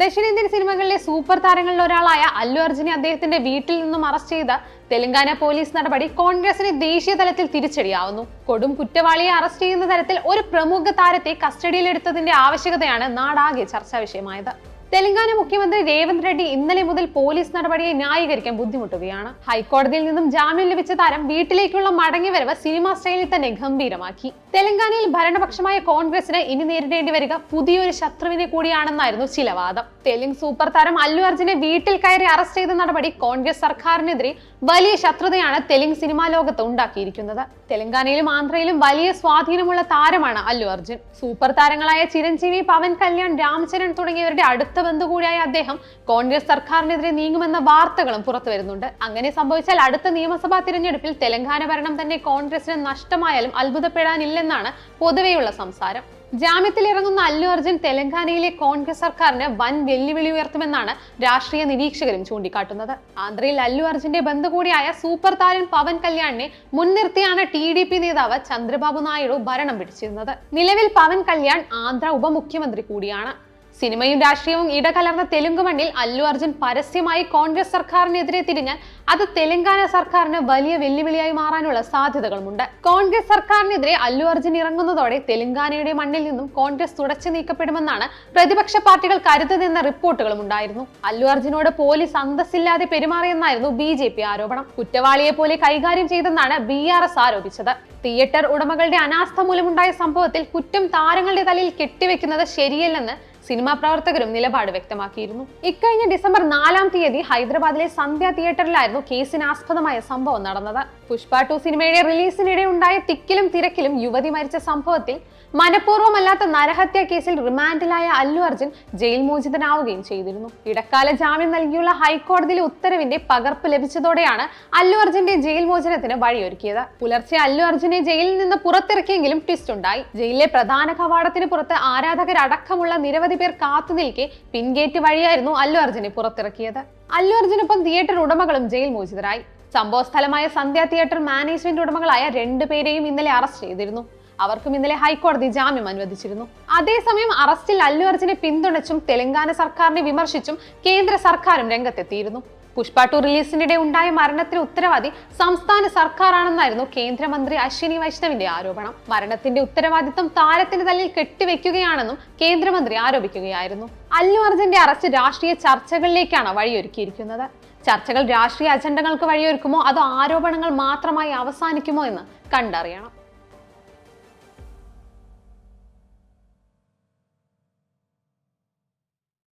ദക്ഷിണേന്ത്യൻ സിനിമകളിലെ സൂപ്പർ താരങ്ങളിൽ ഒരാളായ അല്ലു അർജുനെ അദ്ദേഹത്തിന്റെ വീട്ടിൽ നിന്നും അറസ്റ്റ് ചെയ്ത തെലങ്കാന പോലീസ് നടപടി കോൺഗ്രസിന് ദേശീയ തലത്തിൽ തിരിച്ചടിയാവുന്നു. കൊടും കുറ്റവാളിയെ അറസ്റ്റ് ചെയ്യുന്ന തരത്തിൽ ഒരു പ്രമുഖ താരത്തെ കസ്റ്റഡിയിലെടുത്തതിന്റെ ആവശ്യകതയാണ് നാടാകെ ചർച്ചാ വിഷയമായത് തെലങ്കാന മുഖ്യമന്ത്രി രേവന്ത് റെഡ്ഡി ഇന്നലെ മുതൽ പോലീസ് നടപടിയെ ന്യായീകരിക്കാൻ ബുദ്ധിമുട്ടുകയാണ്. ഹൈക്കോടതിയിൽ നിന്നും ജാമ്യം ലഭിച്ച താരം വീട്ടിലേക്കുള്ള മടങ്ങിവരവ് സിനിമാ സ്റ്റൈലിൽ തന്നെ ഗംഭീരമാക്കി. തെലങ്കാനയിൽ ഭരണപക്ഷമായ കോൺഗ്രസിന് ഇനി നേരിടേണ്ടി വരിക പുതിയൊരു ശത്രുവിനെ കൂടിയാണെന്നായിരുന്നു ചില വാദം തെലുങ്ക് സൂപ്പർ താരം അല്ലു അർജുനെ വീട്ടിൽ കയറി അറസ്റ്റ് ചെയ്ത നടപടി കോൺഗ്രസ് സർക്കാരിനെതിരെ വലിയ ശത്രുതയാണ് തെലുങ്ക് സിനിമാ ലോകത്ത് ഉണ്ടാക്കിയിരിക്കുന്നത്. തെലങ്കാനയിലും ആന്ധ്രയിലും വലിയ സ്വാധീനമുള്ള താരമാണ് അല്ലു അർജുൻ. സൂപ്പർ താരങ്ങളായ ചിരഞ്ജീവി പവൻ കല്യാൺ രാമചരൺ തുടങ്ങിയവരുടെ അടുത്ത ബന്ധു കൂടിയായ അദ്ദേഹം കോൺഗ്രസ് സർക്കാരിനെതിരെ നീങ്ങുമെന്ന വാർത്തകളും പുറത്തു വരുന്നുണ്ട്. അങ്ങനെ സംഭവിച്ചാൽ അടുത്ത നിയമസഭാ തിരഞ്ഞെടുപ്പിൽ തെലങ്കാന ഭരണം തന്നെ കോൺഗ്രസിന് നഷ്ടമായാലും അത്ഭുതപ്പെടാനില്ലെന്നാണ് പൊതുവെയുള്ള സംസാരം. ജാമ്യത്തിൽ ഇറങ്ങുന്ന അല്ലു അർജുൻ തെലങ്കാനയിലെ കോൺഗ്രസ് സർക്കാരിന് വൻ വെല്ലുവിളി ഉയർത്തുമെന്നാണ് രാഷ്ട്രീയ നിരീക്ഷകരും ചൂണ്ടിക്കാട്ടുന്നത്. ആന്ധ്രയിൽ അല്ലു അർജുന്റെ ബന്ധു കൂടിയായ സൂപ്പർ താരൻ പവൻ കല്യാണിനെ മുൻനിർത്തിയാണ് ടി ഡി പി നേതാവ് ചന്ദ്രബാബു നായിഡു ഭരണം പിടിച്ചിരുന്നത്. നിലവിൽ പവൻ കല്യാൺ ആന്ധ്ര ഉപമുഖ്യമന്ത്രി കൂടിയാണ്. സിനിമയും രാഷ്ട്രീയവും ഇടകലർന്ന തെലുങ്ക് മണ്ണിൽ അല്ലു അർജുൻ പരസ്യമായി കോൺഗ്രസ് സർക്കാരിനെതിരെ തിരിഞ്ഞാൽ അത് തെലങ്കാന സർക്കാരിന് വലിയ വെല്ലുവിളിയായി മാറാനുള്ള സാധ്യതകളുമുണ്ട്. കോൺഗ്രസ് സർക്കാരിനെതിരെ അല്ലു അർജുൻ ഇറങ്ങുന്നതോടെ തെലങ്കാനയുടെ മണ്ണിൽ നിന്നും കോൺഗ്രസ് തുടച്ചു നീക്കപ്പെടുമെന്നാണ് പ്രതിപക്ഷ പാർട്ടികൾ കരുതുന്ന റിപ്പോർട്ടുകളും ഉണ്ടായിരുന്നു. അല്ലു അർജുനോട് പോലീസ് അന്തസ്സില്ലാതെ പെരുമാറിയെന്നായിരുന്നു ബി ജെ പി ആരോപണം. കുറ്റവാളിയെ പോലെ കൈകാര്യം ചെയ്തെന്നാണ് ബി ആർ എസ് ആരോപിച്ചത്. തിയേറ്റർ ഉടമകളുടെ അനാസ്ഥ മൂലമുണ്ടായ സംഭവത്തിൽ കുറ്റം താരങ്ങളുടെ തലയിൽ കെട്ടിവെക്കുന്നത് ശരിയല്ലെന്ന് സിനിമാ പ്രവർത്തകരും നിലപാട് വ്യക്തമാക്കിയിരുന്നു. ഇക്കഴിഞ്ഞ ഡിസംബർ നാലാം തീയതി ഹൈദരാബാദിലെ സന്ധ്യ തിയേറ്ററിലായിരുന്നു കേസിന് ആസ്പദമായ സംഭവം നടന്നത്. പുഷ്പ ടു സിനിമയുടെ റിലീസിനിടെ ഉണ്ടായ തിക്കിലും തിരക്കിലും യുവതി മരിച്ച സംഭവത്തിൽ മനഃപൂർവമല്ലാത്ത നരഹത്യ കേസിൽ റിമാൻഡിലായ അല്ലു അർജുൻ ജയിൽ മോചിതനാവുകയും ചെയ്തിരുന്നു. ഇടക്കാല ജാമ്യം നൽകിയുള്ള ഹൈക്കോടതിയിലെ ഉത്തരവിന്റെ പകർപ്പ് ലഭിച്ചതോടെയാണ് അല്ലു അർജുന്റെ ജയിൽ മോചനത്തിന് വഴിയൊരുക്കിയത്. പുലർച്ചെ അല്ലു അർജുനെ ജയിലിൽ നിന്ന് പുറത്തിറക്കിയെങ്കിലും ട്വിസ്റ്റ് ഉണ്ടായി ജയിലിലെ പ്രധാന കവാടത്തിന് പുറത്ത് ആരാധകരടക്കമുള്ള നിരവധി പേർ കാത്തു നിൽക്കെ പിൻഗേറ്റ് വഴിയായിരുന്നു അല്ലു അർജുനെ പുറത്തിറക്കിയത്. അല്ലു അർജുനൊപ്പം തിയേറ്റർ ഉടമകളും ജയിൽ മോചിതരായി. സംഭവ സ്ഥലമായ സന്ധ്യ തിയേറ്റർ മാനേജ്മെന്റ് ഉടമകളായ രണ്ടുപേരെയും ഇന്നലെ അറസ്റ്റ് ചെയ്തിരുന്നു. അവർക്കും ഇന്നലെ ഹൈക്കോടതി ജാമ്യം അനുവദിച്ചിരുന്നു. അതേസമയം അറസ്റ്റിൽ അല്ലു അർജുനെ പിന്തുണച്ചും തെലങ്കാന സർക്കാരിനെ വിമർശിച്ചും കേന്ദ്ര സർക്കാരും രംഗത്തെത്തിയിരുന്നു. പുഷ്പ ടു റിലീസിനിടെ ഉണ്ടായ മരണത്തിന് ഉത്തരവാദി സംസ്ഥാന സർക്കാരാണെന്നായിരുന്നു കേന്ദ്രമന്ത്രി അശ്വിനി വൈഷ്ണവിന്റെ ആരോപണം. മരണത്തിന്റെ ഉത്തരവാദിത്തം താരത്തിന്റെ തലയിൽ കെട്ടിവെക്കുകയാണെന്നും കേന്ദ്രമന്ത്രി ആരോപിക്കുകയായിരുന്നു. അല്ലു അർജുന്റെ അറസ്റ്റ് രാഷ്ട്രീയ ചർച്ചകളിലേക്കാണ് വഴിയൊരുക്കിയിരിക്കുന്നത്. ചർച്ചകൾ രാഷ്ട്രീയ അജണ്ടകൾക്ക് വഴിയൊരുക്കുമോ? അതോ ആരോപണങ്ങൾ മാത്രമായി അവസാനിക്കുമോ എന്ന് കണ്ടറിയണം.